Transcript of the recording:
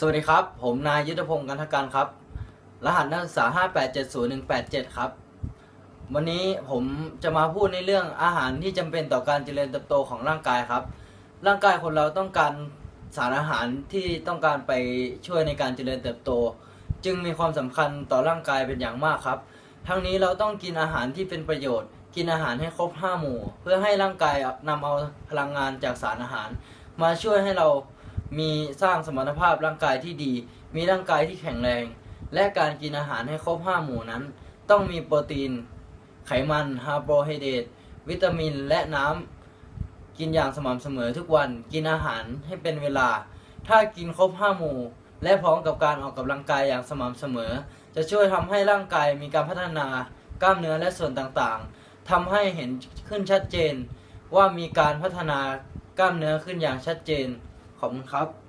สวัสดีครับ ผมนายยุทธพงศ์กันทการครับ รหัสนักศึกษา 5870187 ครับ วันนี้ผมจะมาพูดในเรื่องอาหารที่จำเป็นต่อการเจริญเติบโตของร่างกายครับ ร่างกายคนเราต้องการสารอาหารที่ต้องการไปช่วยในการเจริญเติบโต จึงมีความสำคัญต่อร่างกายเป็นอย่างมากครับ ทั้งนี้เราต้องกินอาหารที่เป็นประโยชน์ กินอาหารให้ครบห้าหมู่ เพื่อให้ร่างกายนำเอาพลังงานจากสารอาหาร มาช่วยให้เรา มีสร้างสมรรถภาพร่างกายที่ดี มีร่างกายที่แข็งแรง และการกินอาหารให้ครบห้าหมู่นั้น ต้องมีโปรตีน ไขมันคาร์โบไฮเดรตวิตามินและน้ำกินอย่างสม่ำเสมอทุกวันกินอาหารให้เป็นเวลา ถ้ากินครบห้าหมู่ และพร้อมกับการออกกำลังกายอย่างสม่ำเสมอ จะช่วยทำให้ร่างกายมีการพัฒนากล้ามเนื้อและส่วนต่างๆทำให้เห็นขึ้นชัดเจน ว่ามีการพัฒนากล้ามเนื้อขึ้นอย่างชัดเจน ขอบคุณครับ